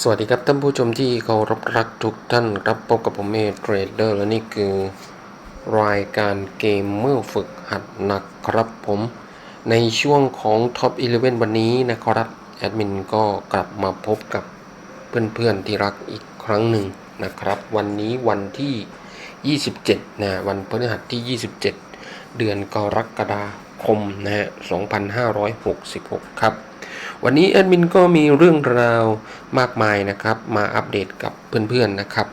สวัสดีครับท่านผู้ชมที่เคารพรักทุกท่านครับพบกับผมเอเทรดเดอร์และนี่คือ รายการเกมเมื่อฝึกหัดหนะครับผม ในช่วงของ Top 11 วันนี้นะครับแอดมินก็กลับมาพบกับเพื่อนๆที่รักอีกครั้งหนึ่งนะครับ วันนี้วันที่ 27 นะวันพฤหัสที่ 27 เดือนกรกฎาคมนะฮะ 2566 ครับ วันนี้แอดมินก็มีเรื่องราวมากมายนะครับ มาอัปเดตกับเพื่อนๆนะครับ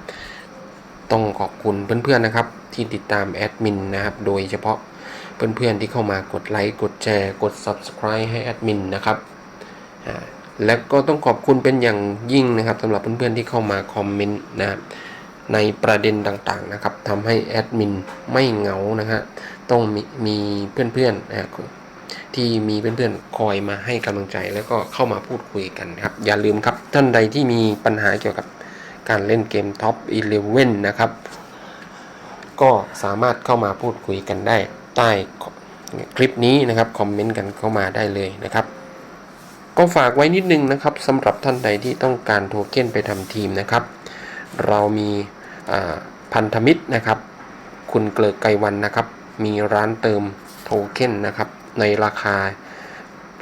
ต้องขอบคุณเพื่อนๆนะครับ ที่ติดตามแอดมินนะครับ โดยเฉพาะเพื่อนๆที่เข้ามากดไลค์กดแชร์กด Subscribe ให้แอดมินนะครับและก็ต้องขอบคุณเป็นอย่างยิ่งนะครับสำหรับเพื่อนๆที่เข้ามาคอมเมนต์นะครับในประเด็นต่างๆนะครับทำให้แอดมินไม่เหงานะฮะต้องมีมีเพื่อนๆนะครับ ที่มีเพื่อนๆคอยมาให้กำลังใจแล้วก็เข้ามาพูดคุยกันครับ อย่าลืมครับท่านใดที่มีปัญหาเกี่ยวกับการเล่นเกม Top 11นะครับ ก็สามารถเข้ามาพูดคุยกันได้ใต้คลิปนี้นะครับคอมเมนต์กันเข้ามาได้เลยนะครับ ก็ฝากไว้นิดนึงนะครับสำหรับท่านใดที่ต้องการโทเค็นไปทำทีมนะครับ เรามีพันธมิตรนะครับ คุณเกลือไกวันนะครับ มีร้านเติมโทเค็นนะครับ ในราคา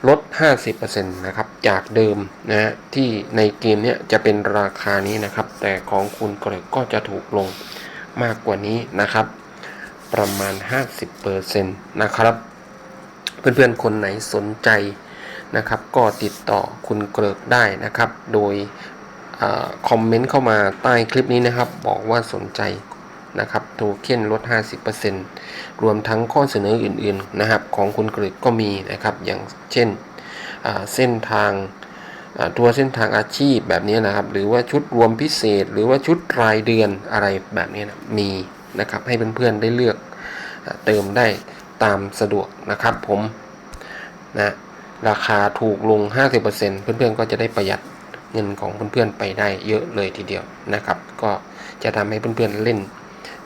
ลด 50%นะครับ จากเดิมนะฮะที่ในเกมเนี้ยจะเป็นราคานี้นะครับ แต่ของคุณเกลือก็จะถูกลงมากกว่านี้นะครับ ประมาณ 50%นะครับ เพื่อนๆ คนไหนสนใจนะครับ ก็ติดต่อคุณเกริกได้นะครับ โดยอคอมเมนต์เข้ามาใต้คลิปนี้นะครับ บอกว่าสนใจ นะครับโทเค็นลด 50%รวมทั้งข้อเสนออื่นๆนะครับของคุณเกริกก็มีนะครับอย่างเช่นเส้นทางอ่าตัวเส้นทางอาชีพแบบนี้นะครับ หรือว่าชุดรวมพิเศษ หรือว่าชุดรายเดือนอะไรแบบนี้นะมีนะครับให้เพื่อนๆได้เลือกเติมได้ตามสะดวกนะครับผมนะราคาถูกลง 50%เพื่อนๆก็จะได้ประหยัดเงินของเพื่อนๆไปได้เยอะเลยทีเดียวนะครับ ก็จะทำให้เพื่อนๆเล่น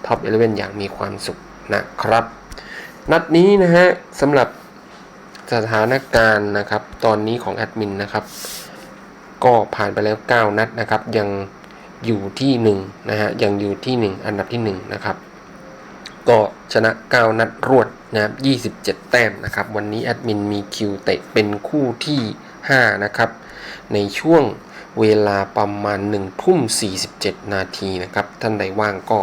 ท็อป 11 อย่างมีความสุขนะครับ นัดนี้นะฮะสำหรับสถานการณ์นะครับ ตอนนี้ของแอดมินนะครับ ก็ผ่านไปแล้ว 9 นัดนะครับ ยังอยู่ที่1นะฮะยังอยู่ที่ 1 อันดับที่ 1 นะครับ ก็ชนะ 9 นัดรวดนะครับ27 แต้มนะครับ วันนี้แอดมินมีคิวเตะเป็นคู่ที่ 5 นะครับ ในช่วงเวลาประมาณ 1 ทุ่ม 47 นาทีนะครับ ท่านใดว่างก็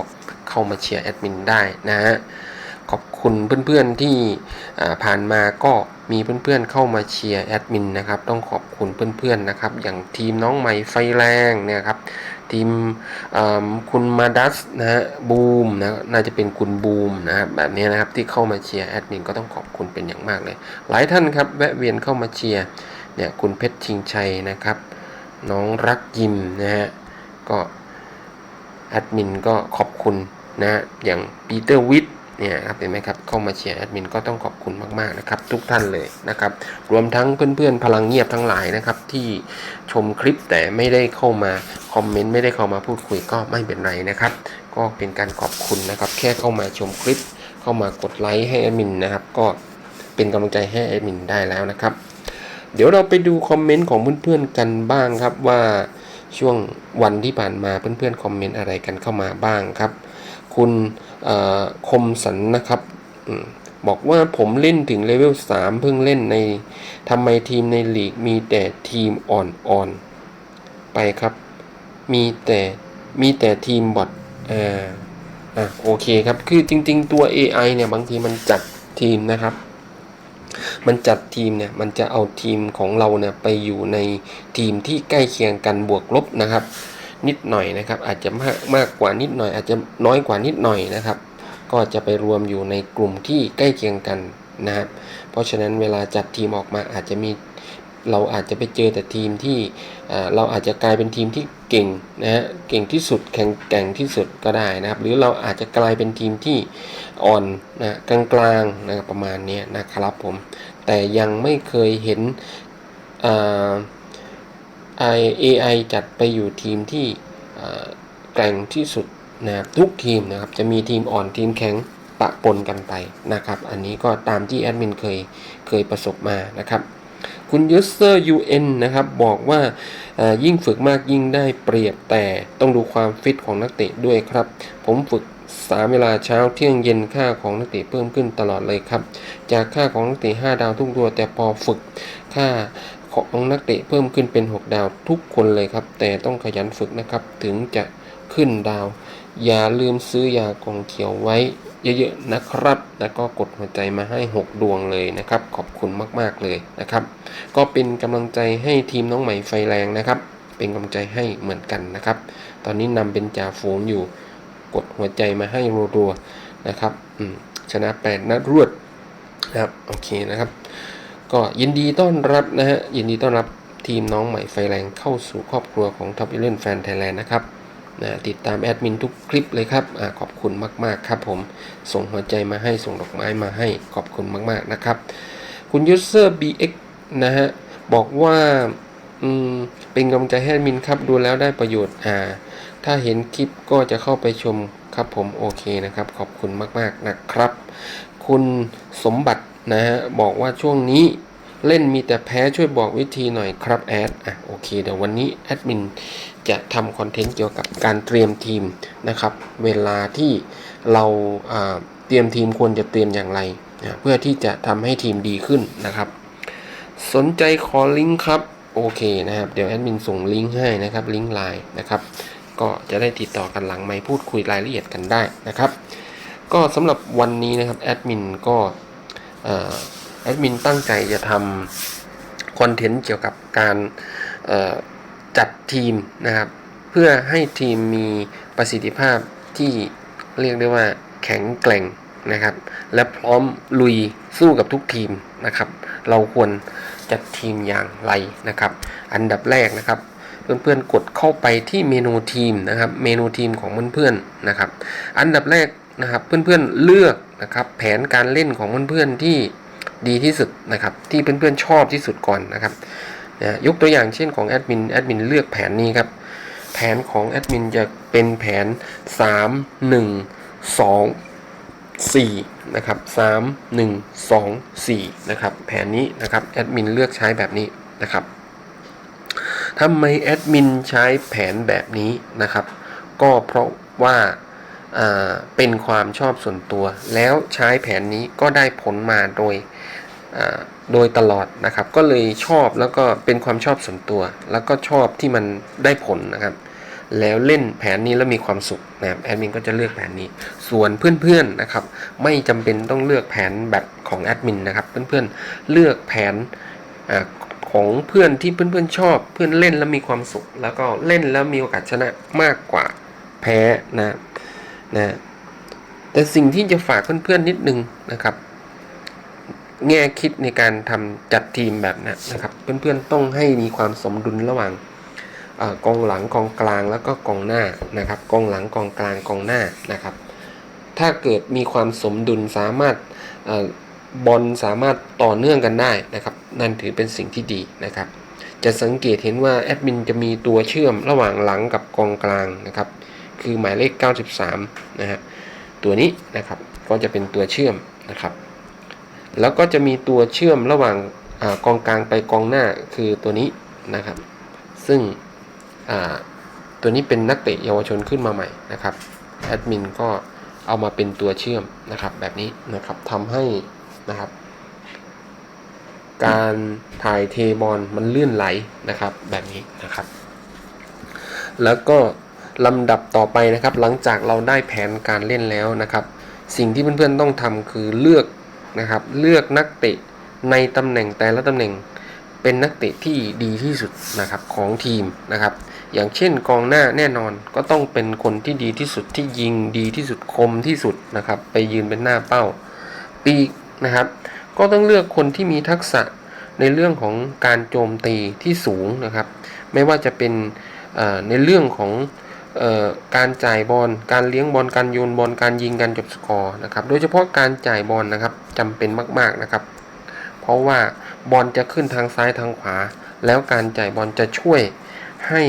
เข้ามาเชียร์แอดมินได้นะฮะขอบคุณเพื่อนๆที่ผ่านมาก็มีเพื่อนๆเข้ามาเชียร์แอดมินนะครับ ต้องขอบคุณเพื่อนๆนะครับ อย่างทีมน้องใหม่ไฟแรงเนี่ยครับ ทีมคุณมาดัสนะฮะบูมนะน่าจะเป็นคุณบูมนะครับแบบนี้นะครับที่เข้ามาเชียร์แอดมินก็ต้องขอบคุณเป็นอย่างมากเลย หลายท่านครับแวะเวียนเข้ามาเชียร์เนี่ยคุณเพชรชิงชัยนะครับ น้องรักยิมนะฮะก็ แอดมินก็ขอบคุณนะฮะอย่างปีเตอร์วิทเนี่ยครับเห็นไหมครับเข้ามาเชียร์แอดมินก็ต้องขอบคุณมากๆนะครับ ทุกท่านเลยนะครับ รวมทั้งเพื่อนๆพลังเงียบทั้งหลายนะครับ ที่ชมคลิปแต่ไม่ได้เข้ามาคอมเมนต์ไม่ได้เข้ามาพูดคุยก็ไม่เป็นไรนะครับ ก็เป็นการขอบคุณนะครับ แค่เข้ามาชมคลิป เข้ามากดไลค์ให้แอดมินนะครับ ก็เป็นกำลังใจให้แอดมินได้แล้วนะครับ เดี๋ยวเราไปดูคอมเมนต์ของเพื่อนๆกันบ้างครับว่า ช่วงวันที่ผ่านมาเพื่อนๆคอมเมนต์อะไรกันเข้ามาบ้างครับ คุณคมสันนะครับอบอกว่าผมเล่นถึงเลเวล3เพิ่งเล่นในทำไมทีมในลีกมีแต่ทีมอ่อนๆ ไปครับ มีแต่มีแต่ทีมบอทอ่าอะโอเคครับ คือจริง ๆ ตัว AI เนี่ย บางทีมันจัดทีมนะครับ มันจัดทีมเนี่ยมันจะเอาทีมของเราเนี่ยไปอยู่ในทีมที่ใกล้เคียงกันบวกลบนะครับ นิดหน่อยนะครับ อาจจะมากมากกว่านิดหน่อย อาจจะน้อยกว่านิดหน่อยนะครับ ก็จะไปรวมอยู่ในกลุ่มที่ใกล้เคียงกันนะครับ เพราะฉะนั้นเวลาจัดทีมออกมาอาจจะมี เราอาจจะไปเจอแต่ทีมที่เราอาจจะกลายเป็นทีมที่เก่งนะฮะเก่งที่สุดแข็งแกร่งที่สุดก็ได้นะครับ หรือเราอาจจะกลายเป็นทีมที่อ่อนนะกลางๆนะประมาณนี้นะครับผม แต่ยังไม่เคยเห็นไอ่า AI จัดไปอยู่ทีมที่แกร่งที่สุดนะครับทุกทีมนะครับจะมีทีมอ่อนทีมแข็งปะปนกันไปนะครับ อันนี้ก็ตามที่แอดมินเคยเคยประสบมานะครับ คุณยูเซอร์ UN นะครับ บอกว่ายิ่งฝึกมากยิ่งได้เปรียบแต่ต้องดูความฟิตของนักเตะด้วยครับ ผมฝึก3เวลาเช้าเที่ยงเย็นค่าของนักเตะเพิ่มขึ้นตลอดเลยครับ จากค่าของนักเตะ5ดาวทุกตัว แต่พอฝึกค่าของนักเตะเพิ่มขึ้นเป็น 6 ดาวทุกคนเลยครับ แต่ต้องขยันฝึกนะครับถึงจะขึ้นดาว อย่าลืมซื้อยากล่องเขียวไว้ เยอะๆนะครับ แล้วก็กดหัวใจมาให้ 6 ดวงเลยนะครับ ขอบคุณมากๆเลยนะครับ ก็เป็นกำลังใจให้ทีมน้องใหม่ไฟแรงนะครับ เป็นกำลังใจให้เหมือนกันนะครับ ตอนนี้นำเป็นจ่าฝูงอยู่ กดหัวใจมาให้รัวๆนะครับอืมชนะ8นัดรวดนะครับโอเคนะครับ ก็ยินดีต้อนรับนะฮะยินดีต้อนรับทีมน้องใหม่ไฟแรงเข้าสู่ครอบครัวของ Top 11 Fan Thailand นะครับ นะติดตามแอดมินทุกคลิปเลยครับอขอบคุณมาก ๆ ครับผม ส่งหัวใจมาให้ส่งดอกไม้มาให้ขอบคุณมาก ๆ นะครับ คุณยูเซอร์ BX นะฮะ บอกว่าเป็นกำลังใจให้แอดมินครับ ดูแล้วได้ประโยชน์อ่าถ้าเห็นคลิปก็จะเข้าไปชมครับผมโอเคนะครับ ขอบคุณมาก ๆ นะครับ คุณสมบัตินะฮะ บอกว่าช่วงนี้เล่นมีแต่แพ้ช่วยบอกวิธีหน่อยครับแอดอะโอเคเดี๋ยววันนี้แอดมิน จะทำคอนเทนต์เกี่ยวกับการเตรียมทีมนะครับ เวลาที่เราเตรียมทีมควรจะเตรียมอย่างไรนะเพื่อที่จะทำให้ทีมดีขึ้นนะครับ สนใจขอลิงก์ครับโอเคนะครับ เดี๋ยวแอดมินส่งลิงก์ให้นะครับลิงก์ไลน์นะครับ ก็จะได้ติดต่อกันหลังไม่พูดคุยรายละเอียดกันได้นะครับ ก็สำหรับวันนี้นะครับแอดมินก็แอดมินตั้งใจจะทำคอนเทนต์เกี่ยวกับการ จัดทีมนะครับ เพื่อให้ทีมมีประสิทธิภาพที่เรียกได้ว่าแข็งแกร่งนะครับ และพร้อมลุยสู้กับทุกทีมนะครับ เราควรจัดทีมอย่างไรนะครับ อันดับแรกนะครับ เพื่อนๆกดเข้าไปที่เมนูทีมนะครับ เมนูทีมของเพื่อนๆนะครับ อันดับแรกนะครับเพื่อนๆเลือกนะครับ แผนการเล่นของเพื่อนๆที่ดีที่สุดนะครับ ที่เพื่อนๆชอบที่สุดก่อนนะครับ นะยกตัวอย่างเช่นของแอดมินแอดมินเลือกแผนนี้ครับ แผนของแอดมินจะเป็นแผน 3 1 2 4นะครับ3 1 2 4นะครับแผนนี้นะครับแอดมินเลือกใช้แบบนี้นะครับทำไมแอดมินใช้แผนแบบนี้นะครับ ก็เพราะว่าาเป็นความชอบส่วนตัว แล้วใช้แผนนี้ก็ได้ผลมาโดย โดยตลอดนะครับ ก็เลยชอบแล้วก็เป็นความชอบส่วนตัว แล้วก็ชอบที่มันได้ผลนะครับ แล้วเล่นแผนนี้แล้วมีความสุขนะครับแอดมินก็จะเลือกแผนนี้ ส่วนเพื่อนๆนะครับ ไม่จำเป็นต้องเลือกแผนแบบของแอดมินนะครับ เพื่อนๆเลือกแผนอของเพื่อนที่เพื่อนๆชอบ เพื่อนเล่นแล้วมีความสุข แล้วก็เล่นแล้วมีโอกาสชนะมากกว่าแพ้นะนะแต่สิ่งที่จะฝากเพื่อนๆนิดนึงนะครับ แง่คิดในการทำจัดทีมแบบนั้นนะครับ เพื่อนๆต้องให้มีความสมดุลระหว่างอกองหลังกองกลางแล้วก็กองหน้านะครับกองหลังกองกลางกองหน้านะครับ ถ้าเกิดมีความสมดุลสามารถอบอลสามารถต่อเนื่องกันได้นะครับ นั่นถือเป็นสิ่งที่ดีนะครับ จะสังเกตเห็นว่าแอดมินจะมีตัวเชื่อมระหว่างหลังกับกองกลางนะครับ คือหมายเลข 93 นะฮะตัวนี้นะครับก็จะเป็นตัวเชื่อมนะครับ แล้วก็จะมีตัวเชื่อมระหว่างอากองกลางไปกองหน้าคือตัวนี้นะครับ ซึ่งตัวนี้เป็นนักเตะเยาวชนขึ้นมาใหม่นะครับแอดมินก็เอามาเป็นตัวเชื่อมนะครับแบบนี้นะครับทำให้นะครับ การถ่ายเทบอลมันลื่นไหลนะครับแบบนี้นะครับ แล้วก็ลำดับต่อไปนะครับ หลังจากเราได้แผนการเล่นแล้วนะครับ สิ่งที่เพื่อนๆต้องทำคือเลือก นะครับ เลือกนักเตะในตำแหน่งแต่ละตำแหน่งเป็นนักเตะที่ดีที่สุดนะครับของทีมนะครับ อย่างเช่นกองหน้าแน่นอนก็ต้องเป็นคนที่ดีที่สุดที่ยิงดีที่สุดคมที่สุดนะครับ ไปยืนเป็นหน้าเป้า ปีกนะครับ ก็ต้องเลือกคนที่มีทักษะในเรื่องของการโจมตีที่สูงนะครับ ไม่ว่าจะเป็นในเรื่องของ การจ่ายบอล การเลี้ยงบอล การโยนบอล การยิง การจบสกอร์นะครับ โดยเฉพาะการจ่ายบอลนะครับจำเป็นมากๆนะครับ เพราะว่าบอลจะขึ้นทางซ้ายทางขวา แล้วการจ่ายบอลจะช่วยให้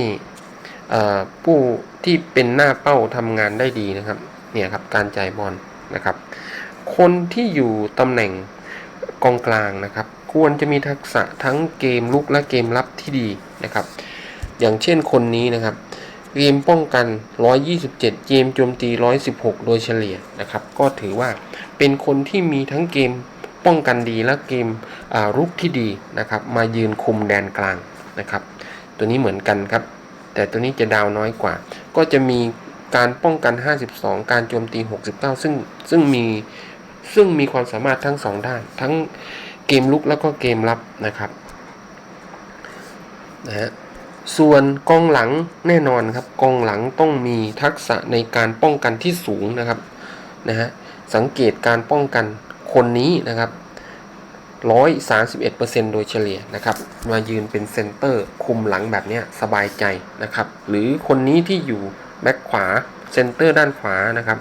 ผู้ที่เป็นหน้าเป้าทำงานได้ดีนะครับ เนี่ยครับการจ่ายบอลนะครับ คนที่อยู่ตำแหน่งกองกลางนะครับ ควรจะมีทักษะทั้งเกมลุกและเกมรับที่ดีนะครับ อย่างเช่นคนนี้นะครับ เกมป้องกัน 127 เกมโจมตี 116 โดยเฉลี่ยนะครับ ก็ถือว่าเป็นคนที่มีทั้งเกมป้องกันดีและเกมรุกที่ดีนะครับ มายืนคุมแดนกลางนะครับ ตัวนี้เหมือนกันครับ แต่ตัวนี้จะดาวน้อยกว่า ก็จะมีการป้องกัน 52 การโจมตี 69 ซึ่งซึ่งมีซึ่งมีความสามารถทั้งสองด้าน ทั้งเกมลุกแล้วก็เกมรับนะครับนะฮะ ส่วนกองหลังแน่นอนครับกองหลังต้องมีทักษะในการป้องกันที่สูงนะครับนะฮะสังเกตการป้องกันคนนี้นะครับ131%โดยเฉลี่ยนะครับ มายืนเป็นเซนเตอร์คุมหลังแบบนี้สบายใจนะครับ หรือคนนี้ที่อยู่แบ็คขวาเซนเตอร์ด้านขวานะครับ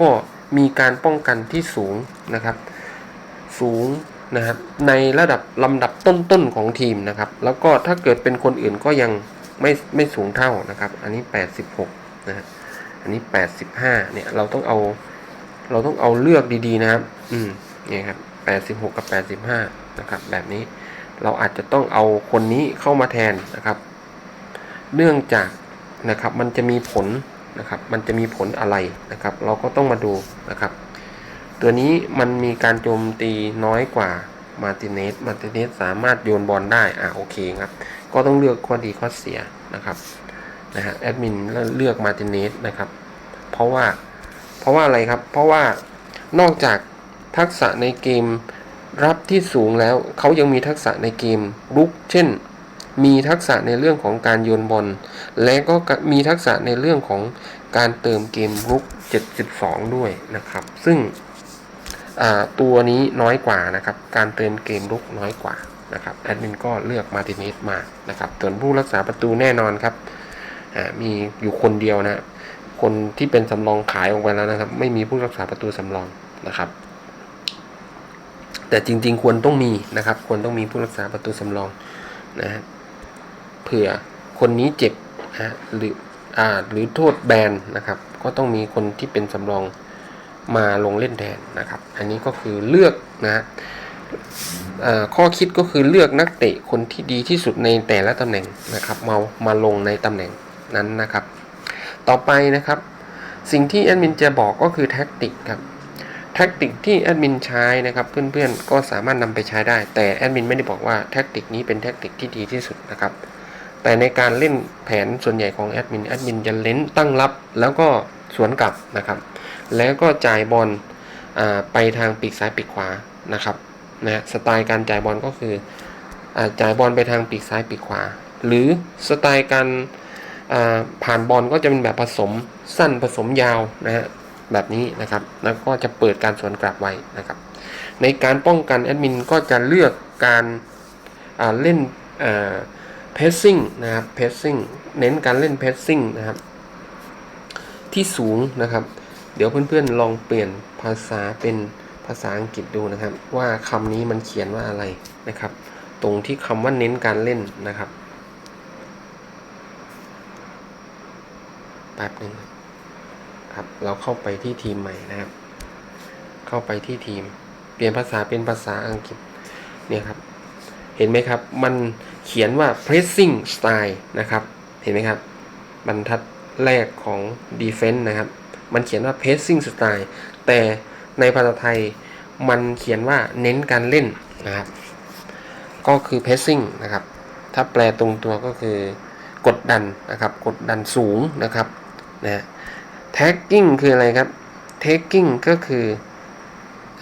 ก็มีการป้องกันที่สูงนะครับ สูง นะครับในระดับลำดับต้นๆของทีมนะครับ แล้วก็ถ้าเกิดเป็นคนอื่นก็ยังไม่ไม่สูงเท่านะครับ อันนี้ 86นะฮะอันนี้ 85เนี่ยเราต้องเอาเราต้องเอาเลือกดีๆนะครับ อืมเนี่ยครับ86 กับ 85นะครับ แบบนี้เราอาจจะต้องเอาคนนี้เข้ามาแทนนะครับ เนื่องจากนะครับมันจะมีผลนะครับ มันจะมีผลอะไรนะครับ เราก็ต้องมาดูนะครับ ตัวนี้มันมีการโจมตีน้อยกว่ามาร์ติเนสมาร์ติเนสสามารถโยนบอลได้ อ่าโอเคครับ ก็ต้องเลือกข้อดีข้อเสียนะครับนะฮะแอดมินเลือกมาร์ติเนสนะครับ เพราะว่าเพราะว่าอะไรครับ เพราะว่านอกจากทักษะในเกมรับที่สูงแล้ว เขายังมีทักษะในเกมรุก เช่น มีทักษะในเรื่องของการโยนบอล และก็มีทักษะในเรื่องของการเติมเกมรุก 72 ด้วยนะครับ ซึ่ง ตัวนี้น้อยกว่านะครับ การเติมเกมรุกน้อยกว่านะครับแอดมินก็เลือกมาติเนสมานะครับส่วนผู้รักษาประตูแน่นอนครับมีอยู่คนเดียวนะคนที่เป็นสำรองขายออกไปแล้วนะครับ ไม่มีผู้รักษาประตูสำรองนะครับ แต่จริง ๆ ควรต้องมีนะครับ ควรต้องมีผู้รักษาประตูสำรองนะฮะเผื่อคนนี้เจ็บนะหรืออ่าหรือโทษแบนนะครับ ก็ต้องมีคนที่เป็นสำรอง มาลงเล่นแทนนะครับ อันนี้ก็คือเลือกนะข้อคิดก็คือเลือกนักเตะคนที่ดีที่สุดในแต่ละตำแหน่งนะครับมามาลงในตำแหน่งนั้นนะครับ ต่อไปนะครับ สิ่งที่แอดมินจะบอกก็คือแท็กติกครับแท็กติกที่แอดมินใช้นะครับเพื่อนๆก็สามารถนำไปใช้ได้ แต่แอดมินไม่ได้บอกว่าแท็กติกนี้เป็นแท็กติกที่ดีที่สุดนะครับ แต่ในการเล่นแผนส่วนใหญ่ของแอดมินแอดมินจะเล่นตั้งรับแล้วก็สวนกลับนะครับ แล้วก็จ่ายบอลไปทางปีกซ้ายปีกขวานะครับนะสไตล์การจ่ายบอลก็คืออจ่ายบอลไปทางปีกซ้ายปีกขวา หรือสไตล์การผ่านบอลก็จะเป็นแบบผสมสั้นผสมยาวนะฮะแบบนี้นะครับ แล้วก็จะเปิดการสวนกลับไว้นะครับ ในการป้องกันแอดมินก็จะเลือกการเล่นเพสซิ่งนะครับเพสซิ่งเน้นการเล่นเพสซิ่งนะครับที่สูงนะครับ เดี๋ยวเพื่อนๆลองเปลี่ยนภาษาเป็นภาษาอังกฤษดูนะครับ ว่าคำนี้มันเขียนว่าอะไรนะครับ ตรงที่คำว่าเน้นการเล่นนะครับแป๊บหนึ่งครับเราเข้าไปที่ทีมใหม่นะครับ เข้าไปที่ทีม เปลี่ยนภาษาเป็นภาษาอังกฤษเนี่ยครับเห็นไหมครับ มันเขียนว่า pressing style นะครับ เห็นไหมครับ บรรทัดแรกของ defense นะครับ มันเขียนว่า pressing style แต่ในภาษาไทยมันเขียนว่าเน้นการเล่นนะครับ ก็คือ pressing นะครับ ถ้าแปลตรงตัวก็คือกดดันนะครับ กดดันสูงนะครับนะ tagging คืออะไรครับ tagging ก็คือ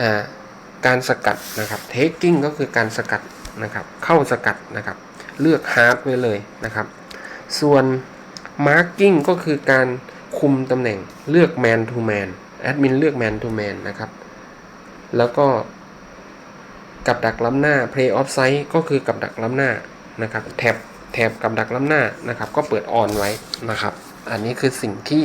อการสกัดนะครับ tagging ก็คือการสกัดนะครับ เข้าสกัดนะครับ เลือก hard ไว้เลยนะครับ ส่วน marking ก็คือการ คุมตำแหน่งเลือก man to man แอดมินเลือก man to man นะครับ แล้วก็กับดักล้ำหน้า play offside ก็คือกับดักล้ำหน้านะครับแท็บแถบกับดักล้ำหน้านะครับ ก็เปิดออนไว้นะครับ อันนี้คือสิ่งที่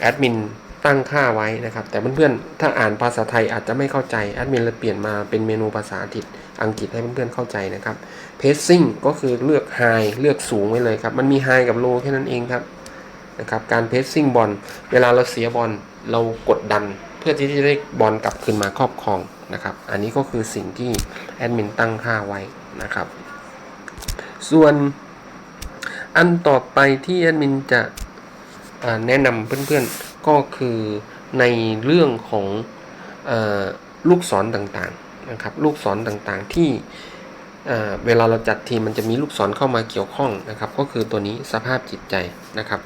แอดมินตั้งค่าไว้นะครับ แต่เพื่อนๆ ถ้าอ่านภาษาไทยอาจจะไม่เข้าใจแอดมินเลยเปลี่ยนมาเป็นเมนูภาษาอังกฤษอังกฤษให้เพื่อนๆเข้าใจนะครับเพสซิ่งก็คือเลือกไฮเลือกสูงไว้เลยครับ มันมีไฮกับโลแค่นั้นเองครับ นะครับการเพสซิ่งบอลเวลาเราเสียบอลเรากดดัน เพื่อที่จะได้บอลกลับคืนมาครอบครองนะครับ อันนี้ก็คือสิ่งที่แอดมินตั้งค่าไว้นะครับ ส่วนอันต่อไปที่แอดมินจะแนะนำเพื่อนๆก็คือในเรื่องของอลูกศรต่างๆนะครับ ลูกศรต่างๆที่ เวลาเราจัดทีมมันจะมีลูกศรเข้ามาเกี่ยวข้องนะครับ ก็คือตัวนี้สภาพจิตใจนะครับ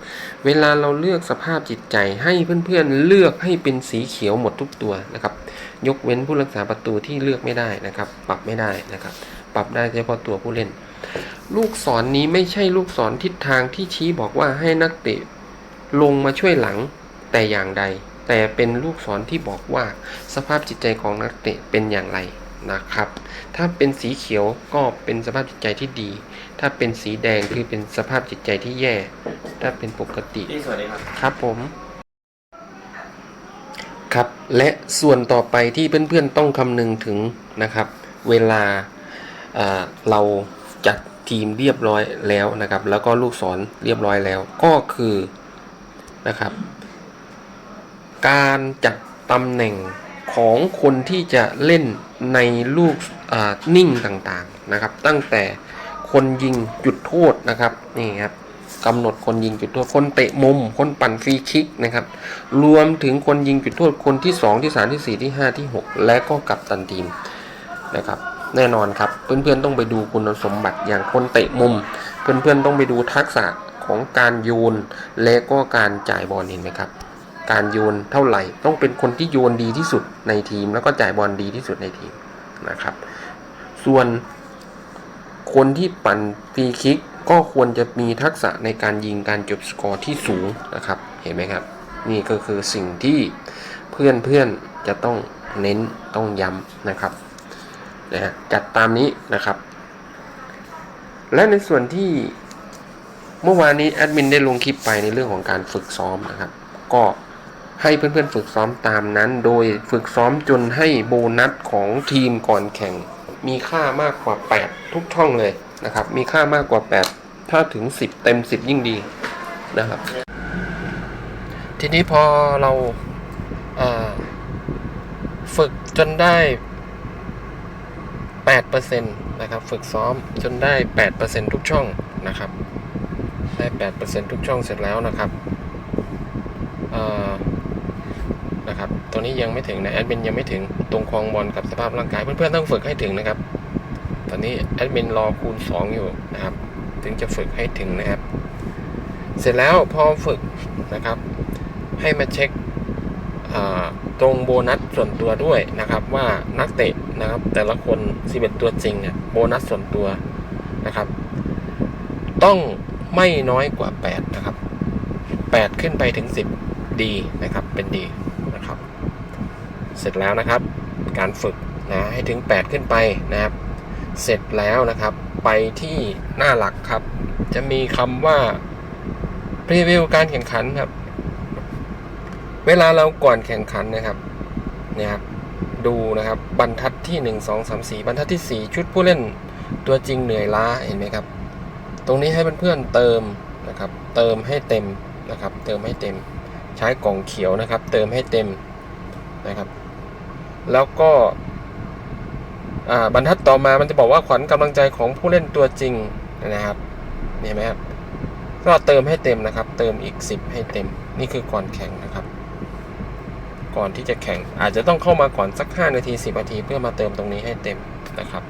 เวลาเราเลือกสภาพจิตใจให้เพื่อนๆเลือกให้เป็นสีเขียวหมดทุกตัวนะครับ ยกเว้นผู้รักษาประตูที่เลือกไม่ได้นะครับ ปรับไม่ได้นะครับ ปรับได้เฉพาะตัวผู้เล่น ลูกศรนนี้ไม่ใช่ลูกศรทิศทางที่ชี้บอกว่าให้นักเตะลงมาช่วยหลังแต่อย่างใด แต่เป็นลูกศรที่บอกว่าสภาพจิตใจของนักเตะเป็นอย่างไร นะครับ ถ้าเป็นสีเขียวก็เป็นสภาพจิตใจที่ดี ถ้าเป็นสีแดงคือเป็นสภาพจิตใจที่แย่ ถ้าเป็นปกติพี่สวัสดีครับ ครับผม ครับ และส่วนต่อไปที่เพื่อนๆต้องคำนึงถึงนะครับ เวลาเอ่อเราจัดทีมเรียบร้อยแล้วนะครับ แล้วก็ลูกศรเรียบร้อยแล้ว ก็คือนะครับ การจัดตำแหน่ง ของคนที่จะเล่นในลูกนิ่งต่างๆนะครับ ตั้งแต่คนยิงจุดโทษนะครับนี่ครับกำหนดคนยิงจุดโทษ คนเตะมุม คนปั่นฟรีคิกนะครับ รวมถึงคนยิงจุดโทษ คนที่ 2 ที่ 3 ที่ 4 ที่ 5 ที่ 6 และก็กัปตันทีมนะครับ แน่นอนครับ เพื่อนๆต้องไปดูคุณสมบัติอย่างคนเตะมุม เพื่อนๆต้องไปดูทักษะของการโยนและก็การจ่ายบอลเห็นไหมครับ การโยนเท่าไหร่ ต้องเป็นคนที่โยนดีที่สุดในทีม แล้วก็จ่ายบอลดีที่สุดในทีมนะครับ ส่วนคนที่ปั่นฟรีคิกก็ควรจะมีทักษะในการยิงการจบสกอร์ที่สูงนะครับ เห็นไหมครับ นี่ก็คือสิ่งที่เพื่อนๆจะต้องเน้นต้องย้ำนะครับนะฮะจัดตามนี้นะครับ และในส่วนที่เมื่อวานนี้แอดมินได้ลงคลิปไปในเรื่องของการฝึกซ้อมนะครับ ก็ ให้เพื่อนๆฝึกซ้อมตามนั้น โดยฝึกซ้อมจนให้โบนัสของทีมก่อนแข่ง มีค่ามากกว่า 8 ทุกช่องเลยนะครับ มีค่ามากกว่า 8 ถ้าถึง 10 เต็ม 10 ยิ่งดีนะครับ ทีนี้พอเราฝึกจนได้8%นะครับฝึกซ้อมจนได้ 8%ทุกช่องนะครับ ได้ 8%ทุกช่องเสร็จแล้วนะครับ เอ่อนะครับ ตัวนี้ยังไม่ถึงนะแอดมินยังไม่ถึงตรงคลองบอลกับสภาพร่างกายเพื่อนๆต้องฝึกให้ถึงนะครับ ตอนนี้แอดมินรอคูณ 2 อยู่นะครับ ถึงจะฝึกให้ถึงนะครับ เสร็จแล้วพอฝึกนะครับ ให้มาเช็คตรงโบนัสส่วนตัวด้วยนะครับว่านักเตะนะครับ แต่ละคน 11 ตัวจริงเนี่ยโบนัสส่วนตัวนะครับ ต้องไม่น้อยกว่า 8 นะครับ 8 ขึ้นไปถึง 10 ดีนะครับเป็นดี เสร็จแล้วนะครับ การฝึกนะให้ถึง 8 ขึ้นไปนะครับ เสร็จแล้วนะครับ ไปที่หน้าหลักครับ จะมีคำว่าพรีวิวการแข่งขันครับ เวลาเราก่อนแข่งขันนะครับเนี่ยครับดูนะครับบรรทัดที่ 1 2 3 4 บรรทัดที่ 4 ชุดผู้เล่นตัวจริงเหนื่อยล้าเห็นไหมครับ ตรงนี้ให้เพื่อนๆเติมนะครับ เติมให้เต็มนะครับ เติมให้เต็ม ใช้กล่องเขียวนะครับ เติมให้เต็มนะครับ แล้วก็บรรทัดต่อมามันจะบอกว่าขวัญกำลังใจของผู้เล่นตัวจริงนะครับเห็นไหมครับก็เติมให้เต็มนะครับ เติมอีก 10 ให้เต็ม นี่คือก่อนแข่งนะครับ ก่อนที่จะแข่งอาจจะต้องเข้ามาก่อนสัก 5 นาที 10 นาที เพื่อมาเติมตรงนี้ให้เต็มนะครับ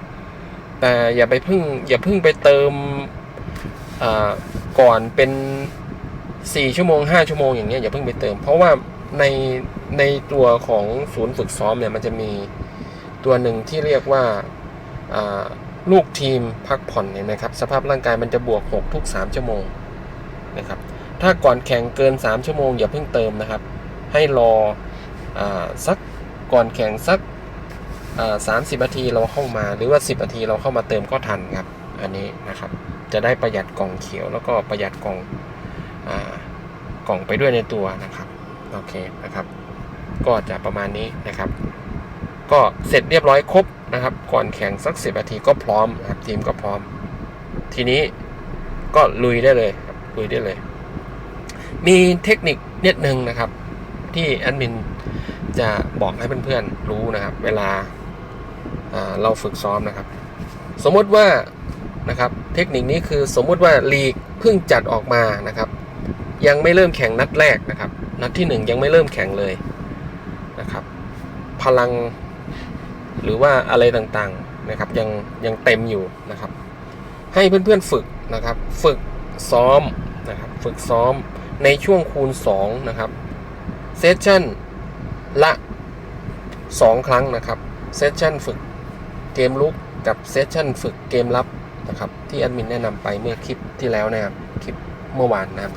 แต่อย่าไปพึ่งอย่าพึ่งไปเติมก่อนเป็น 4 ชั่วโมง 5 ชั่วโมงอย่างเงี้ยอย่าเพิ่งไปเติม เพราะว่าใน ในตัวของศูนย์ฝึกซ้อมเนี่ยมันจะมีตัวหนึ่งที่เรียกว่าลูกทีมพักผ่อนเนี่ยนะครับ สภาพร่างกายมันจะบวก 6 ทุก 3 ชั่วโมงนะครับ ถ้าก่อนแข่งเกิน 3 ชั่วโมงอย่าเพิ่งเติมนะครับ ให้รออสักก่อนแข่งสักสามสิบนาทีเราเข้ามาหรือว่า 10นาทีเราเข้ามาเติมก็ทันครับ อันนี้นะครับ จะได้ประหยัดกล่องเขียวแล้วก็ประหยัดกล่องอกล่องไปด้วยในตัวนะครับ โอเคนะครับ ก็จะประมาณนี้นะครับ ก็เสร็จเรียบร้อยครบนะครับ ก่อนแข่งสักสิบนาทีก็พร้อมครับทีมก็พร้อม ทีนี้ก็ลุยได้เลยครับลุยได้เลย มีเทคนิคนิดนึงนะครับ ที่แอดมินจะบอกให้เพื่อนๆรู้นะครับ เวลาาเราฝึกซ้อมนะครับ สมมติว่านะครับเทคนิคนี้คือสมมุติว่าลีกเพิ่งจัดออกมานะครับ ยังไม่เริ่มแข่งนัดแรกนะครับ นัดที่หนึ่งยังไม่เริ่มแข่งเลย พลัง หรือว่าอะไรต่างๆนะครับ ยังยังเต็มอยู่นะครับ ให้เพื่อนๆฝึกนะครับ ฝึกซ้อมนะครับฝึกซ้อมในช่วงคูณ 2 นะครับเซสชั่นละ 2 ครั้งนะครับเซสชั่นฝึกเกมลุกกับเซสชั่นฝึกเกมรับนะครับที่แอดมินแนะนำไปเมื่อคลิปที่แล้วนะครับคลิปเมื่อวานนะครับ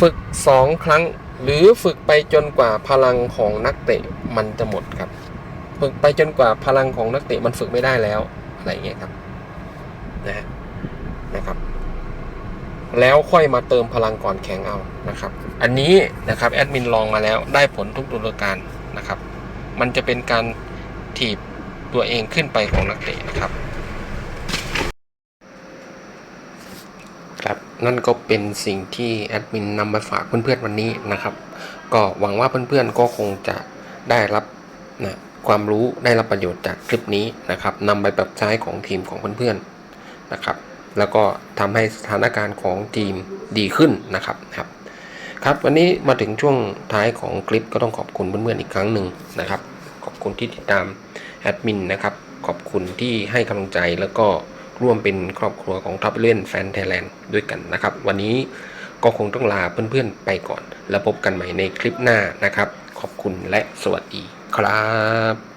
ฝึก 2 ครั้งหรือฝึกไปจนกว่าพลังของนักเตะมันจะหมดครับ ฝึกไปจนกว่าพลังของนักเตะมันฝึกไม่ได้แล้วอะไรเงี้ยครับนะฮะนะครับ แล้วค่อยมาเติมพลังก่อนแข่งเอานะครับ อันนี้นะครับแอดมินลองมาแล้วได้ผลทุกฤดูกาลนะครับ มันจะเป็นการถีบตัวเองขึ้นไปของนักเตะนะครับ ครับนั่นก็เป็นสิ่งที่แอดมินนำมาฝากเพื่อนๆวันนี้นะครับ ก็หวังว่าเพื่อนๆก็คงจะได้รับนะความรู้ได้รับประโยชน์จากคลิปนี้นะครับนำไปปรับใช้ของทีมของเพื่อนๆนะครับ แล้วก็ทำให้สถานการณ์ของทีมดีขึ้นนะครับครับครับวันนี้มาถึงช่วงท้ายของคลิปก็ต้องขอบคุณเพื่อนๆอีกครั้งหนึ่งนะครับ ขอบคุณที่ติดตามแอดมินนะครับขอบคุณที่ให้กำลังใจแล้วก็ ร่วมเป็นครอบครัวของทัพเล่นแฟนไทยแลนด์ด้วยกันนะครับ วันนี้ก็คงต้องลาเพื่อนๆไปก่อน แล้วพบกันใหม่ในคลิปหน้านะครับ ขอบคุณและสวัสดีครับ